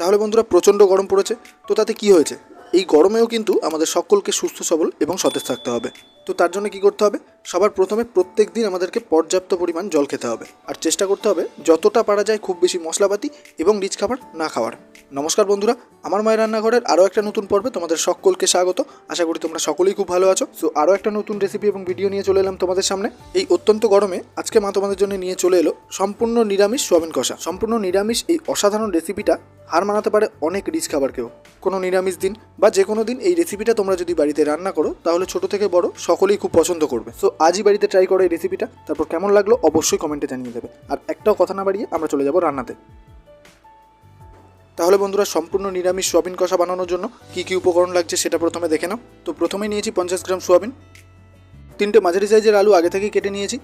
তাহলে বন্ধুরা প্রচণ্ড গরম পড়েছে, তো তাতে কি হয়েছে? এই গরমেও কিন্তু আমাদের সকলকে সুস্থ, সবল এবং সতেজ থাকতে হবে। তো তার জন্য কি করতে হবে? সবার প্রথমে প্রত্যেক দিন আমাদেরকে পর্যাপ্ত পরিমাণ জল খেতে হবে। আর চেষ্টা করতে হবে যতটা পারা যায় খুব বেশি মশলাপাতি এবং রিচ খাবার না খাওয়ার। নমস্কার বন্ধুরা, আমার মায়ের রান্নাঘরের আরও একটা নতুন পর্বে তোমাদের সকলকে স্বাগত। আশা করি তোমরা সকলেই খুব ভালো আছো। সো আরও একটা নতুন রেসিপি এবং ভিডিও নিয়ে চলে এলাম তোমাদের সামনে। এই অত্যন্ত গরমে আজকে মা তোমাদের জন্য নিয়ে চলে এলো সম্পূর্ণ নিরামিষ সোয়াবিন কষা। সম্পূর্ণ নিরামিষ এই অসাধারণ রেসিপিটা হার মানাতে পারে অনেক রিচ খাবারকেও কোনো নিরামিষ দিন বা যে কোনো দিন এই রেসিপিটা তোমরা যদি বাড়িতে রান্না করো, তাহলে ছোট থেকে বড় সকলেই খুব পছন্দ করবে। সো আজই বাড়িতে ট্রাই করো এই রেসিপিটা তারপর কেমন লাগল অবশ্যই কমেন্টে জানিয়ে দেবে। আর একটাও কথা না বাড়িয়ে আমরা চলে যাব রান্নাতে। তাহলে বন্ধুরা, সম্পূর্ণ নিরামিষ সোয়াবিন কষা বানানোর জন্য কী কী উপকরণ লাগছে সেটা প্রথমে দেখে নাও। তো প্রথমেই নিয়েছি পঞ্চাশ গ্রাম সোয়াবিন। তিনটে মাঝারি সাইজের আলু আগে থেকেই কেটে নিয়েছি।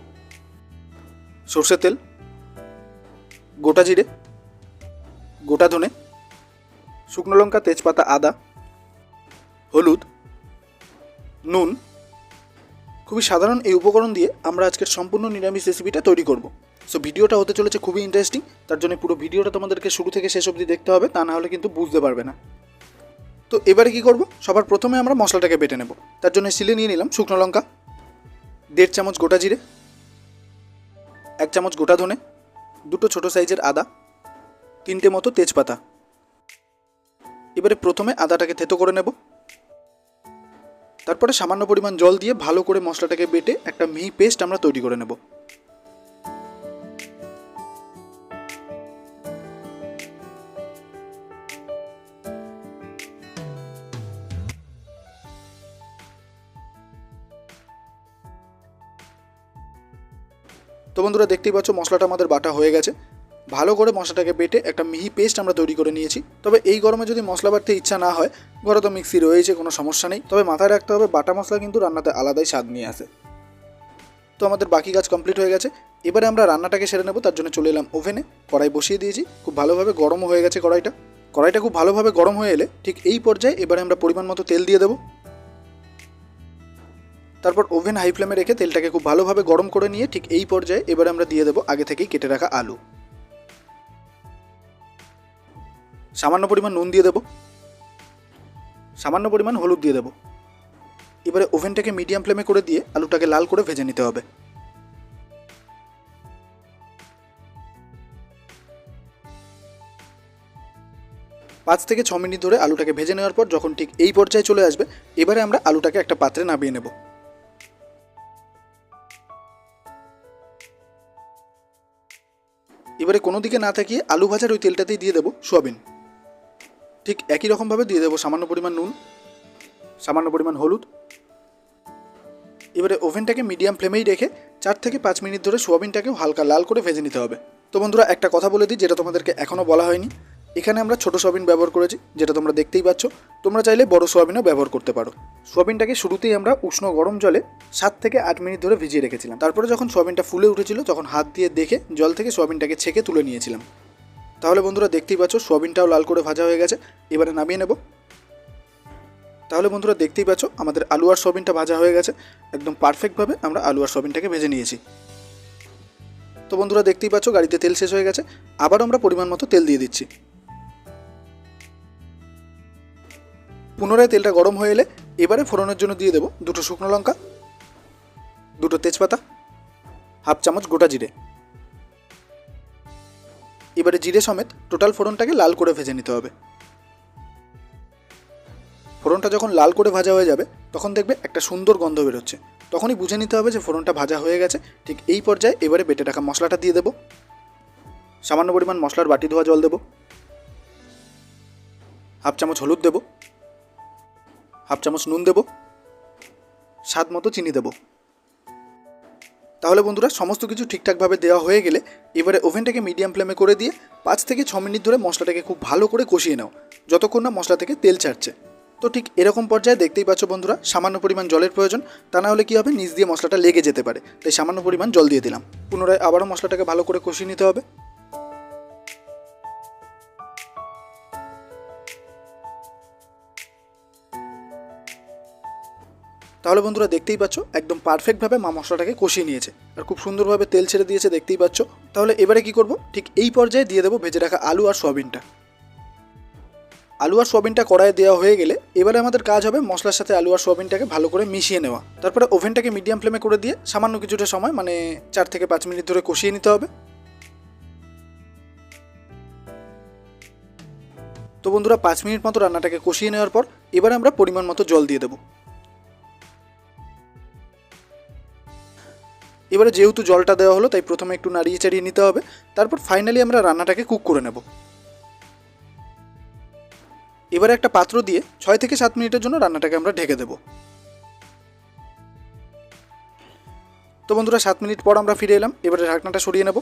সর্ষের তেল, গোটা জিরে, গোটা ধনে, শুকনো লঙ্কা, তেজপাতা, আদা, হলুদ, নুন খুবই সাধারণ এই উপকরণ দিয়ে আমরা আজকের সম্পূর্ণ নিরামিষ রেসিপিটা তৈরি করব। সো ভিডিওটা হতে চলেছে খুবই ইন্টারেস্টিং তার জন্য পুরো ভিডিওটা তোমাদেরকে শুরু থেকে শেষ অবধি দেখতে হবে, তা না হলে কিন্তু বুঝতে পারবে না। তো এবারে কি করব? সবার প্রথমে আমরা মশলাটাকে বেটে নেব। তার জন্য সিলে নিয়ে নিলাম শুকনো লঙ্কা, দেড় চামচ গোটা জিরে, এক চামচ গোটা ধনে, দুটো ছোট সাইজের আদা, তিনটে মতো তেজপাতা। এবারে প্রথমে আদাটাকে থেতো করে নেব। তারপরে সামান্য পরিমাণ জল দিয়ে ভালো করে মশলাটাকে বেটে একটা মিহি পেস্ট আমরা তৈরি করে নেব। তো বন্ধুরা দেখতেই পাচ্ছ মশলাটা আমাদের বাটা হয়ে গেছে। ভালো করে মশলাটাকে বেটে একটা মিহি পেস্ট আমরা তৈরি করে নিয়েছি। তবে এই গরমে যদি মশলা বাটতে ইচ্ছা না হয় ঘরে তো মিক্সি রয়েছে, কোনো সমস্যা নেই। তবে মাথায় রাখতে হবে, বাটা মশলা কিন্তু রান্নাতে আলাদাই স্বাদ নিয়ে আসে। তো আমাদের বাকি কাজ কমপ্লিট হয়ে গেছে। এবারে আমরা রান্নাটাকে সেরে নেব, তার জন্য চলে এলাম ওভেনে। কড়াই বসিয়ে দিয়েছি, খুব ভালোভাবে গরম হয়ে গেছে কড়াইটা। কড়াইটা খুব ভালোভাবে গরম হয়ে এলে ঠিক এই পর্যায়ে এবারে আমরা পরিমাণ মতো তেল দিয়ে দেবো। তারপর ওভেন হাই ফ্লেমে রেখে তেলটাকে খুব ভালোভাবে গরম করে নিয়ে ঠিক এই পর্যায়ে এবারে আমরা দিয়ে দেবো আগে থেকেই কেটে রাখা আলু। সামান্য পরিমাণ নুন দিয়ে দেবো। সামান্য পরিমাণ হলুদ দিয়ে দেবো। এবারে ওভেনটাকে মিডিয়াম ফ্লেমে করে দিয়ে আলুটাকে লাল করে ভেজে নিতে হবে। পাঁচ থেকে ছ মিনিট ধরে আলুটাকে ভেজে নেওয়ার পর যখন ঠিক এই পর্যায়ে চলে আসবে, এবারে আমরা আলুটাকে একটা পাত্রে নামিয়ে নেব। এবারে কোনো দিকে না থাকিয়ে আলু ভাজার ওই তেলটাতেই দিয়ে দেবো সোয়াবিন। ঠিক একই রকমভাবে দিয়ে দেবো সামান্য পরিমাণ নুন, সামান্য পরিমাণ হলুদ। এবারে ওভেনটাকে মিডিয়াম ফ্লেমেই রেখে চার থেকে পাঁচ মিনিট ধরে সোয়াবিনটাকেও হালকা লাল করে ভেজে নিতে হবে। তো বন্ধুরা, একটা কথা বলে দিই, যেটা তোমাদেরকে এখনও বলা হয়নি। এখানে আমরা ছোটো সোয়াবিন ব্যবহার করেছি, যেটা তোমরা দেখতেই পাচ্ছ। তোমরা চাইলে বড় সোয়াবিনও ব্যবহার করতে পারো। সোয়াবিনটাকে শুরুতেই আমরা উষ্ণ গরম জলে সাত থেকে আট মিনিট ধরে ভিজিয়ে রেখেছিলাম। তারপরে যখন সোয়াবিনটা ফুলে উঠেছিল, তখন হাত দিয়ে দেখে জল থেকে সোয়াবিনটাকে ছেঁকে তুলে নিয়েছিলাম। তাহলে বন্ধুরা দেখতেই পাচ্ছ, সোয়াবিনটাও লাল করে ভাজা হয়ে গেছে। এবারে নামিয়ে নেব। তাহলে বন্ধুরা দেখতেই পাচ্ছ, আমাদের আলু আর সোয়াবিনটা ভাজা হয়ে গেছে। একদম পারফেক্টভাবে আমরা আলু আর সোয়াবিনটাকে ভেজে নিয়েছি। তো বন্ধুরা দেখতেই পাচ্ছ, গাড়িতে তেল শেষ হয়ে গেছে। আবার আমরা পরিমাণ মতো তেল দিয়ে দিচ্ছি। পুনরায় তেলটা গরম হয়ে এলে এবারে ফোড়নের জন্য দিয়ে দেবো দুটো শুকনো লঙ্কা, দুটো তেজপাতা, হাফ চামচ গোটা জিরে। এবারে জিরে সমেত টোটাল ফোড়নটাকে লাল করে ভেজে নিতে হবে। ফোড়নটা যখন লাল করে ভাজা হয়ে যাবে, তখন দেখবে একটা সুন্দর গন্ধ বেরোচ্ছে। তখনই বুঝে নিতে হবে যে ফোড়নটা ভাজা হয়ে গেছে, ঠিক এই পর্যায়ে এবারে বেটে রাখা মশলাটা দিয়ে দেবো। সামান্য পরিমাণ মশলার বাটি ধোয়া জল দেবো। হাফ চামচ হলুদ দেবো। হাফ চামচ নুন দেবো। স্বাদ মতো চিনি দেবো। তাহলে বন্ধুরা, সমস্ত কিছু ঠিকঠাকভাবে দেওয়া হয়ে গেলে এবারে ওভেনটাকে মিডিয়াম ফ্লেমে করে দিয়ে পাঁচ থেকে ছ মিনিট ধরে মশলাটাকে খুব ভালো করে কষিয়ে নাও, যতক্ষণ না মশলা থেকে তেল ছাড়ছে। তো ঠিক এরকম পর্যায়ে দেখতেই পাচ্ছ বন্ধুরা, সামান্য পরিমাণ জলের প্রয়োজন, তা না হলে কী হবে, নিচ দিয়ে মশলাটা লেগে যেতে পারে। তাই সামান্য পরিমাণ জল দিয়ে দিলাম। পুনরায় আবারও মশলাটাকে ভালো করে কষিয়ে নিতে হবে। তাহলে বন্ধুরা দেখতেই পাচ্ছ, একদম পারফেক্টভাবে মা মশলাটাকে কষিয়ে নিয়েছে। আর খুব সুন্দরভাবে তেল ছেড়ে দিয়েছে, দেখতেই পাচ্ছ। তাহলে এবারে কি করব? ঠিক এই পর্যায়ে দিয়ে দেবো ভেজে রাখা আলু আর সয়াবিনটা। আলু আর সোয়াবিনটা কড়াইয়ে দেওয়া হয়ে গেলে এবারে আমাদের কাজ হবে মশলার সাথে আলু আর সোয়াবিনটাকে ভালো করে মিশিয়ে নেওয়া। তারপরে ওভেনটাকে মিডিয়াম ফ্লেমে করে দিয়ে সামান্য কিছুটা সময় মানে চার থেকে পাঁচ মিনিট ধরে কষিয়ে নিতে হবে। তো বন্ধুরা, পাঁচ মিনিট মতো রান্নাটাকে কষিয়ে নেওয়ার পর এবারে আমরা পরিমাণ মতো জল দিয়ে দেবো। এবারে যেহেতু জলটা দেওয়া হলো, তাই প্রথমে একটু নাড়িয়ে চাড়িয়ে নিতে হবে। তারপর ফাইনালি আমরা রান্নাটাকে কুক করে নেব। এবারে একটা পাত্র দিয়ে ছয় থেকে সাত মিনিটের জন্য রান্নাটাকে আমরা ঢেকে দেব। তো বন্ধুরা, সাত মিনিট পর আমরা ফিরে এলাম। এবারে ঢাকনাটা সরিয়ে নেব।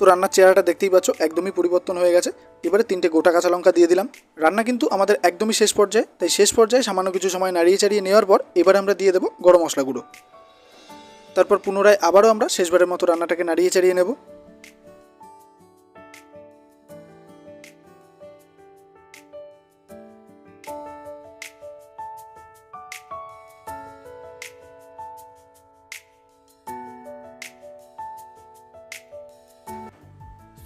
তো রান্নার চেহারাটা দেখতেই পাচ্ছ, একদমই পরিবর্তন হয়ে গেছে। এবারে তিনটে গোটা কাঁচা লঙ্কা দিয়ে দিলাম। রান্না কিন্তু আমাদের একদমই শেষ পর্যায়ে, তাই শেষ পর্যায়ে সামান্য কিছু সময় নাড়িয়ে চাড়িয়ে নেওয়ার পর এবারে আমরা দিয়ে দেবো গরম মশলা গুঁড়ো। তারপর পুনরায় আবারও আমরা শেষবারের মতো রান্নাটাকে নাড়িয়ে চাড়িয়ে নেব।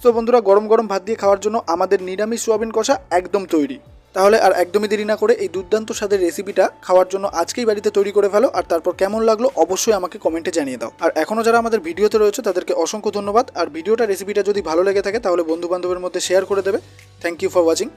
তো বন্ধুরা, গরম গরম ভাত দিয়ে খাওয়ার জন্য আমাদের নিরামিষ সোয়াবিন কষা একদম তৈরি। তাহলে আর একদমই দেরি না করে এই দুর্দান্ত স্বাদের রেসিপিটা খাওয়ার জন্য আজকেই বাড়িতে তৈরি করে ফেলো আর তারপর কেমন লাগল অবশ্যই আমাকে কমেন্টে জানিয়ে দাও। আর এখনও যারা আমাদের ভিডিওতে রয়েছে, তাদেরকে অসংখ্য ধন্যবাদ। আর ভিডিওটা রেসিপিটা যদি ভালো লেগে থাকে, তাহলে বন্ধু বান্ধবের মধ্যে শেয়ার করে দেবে। Thank you for watching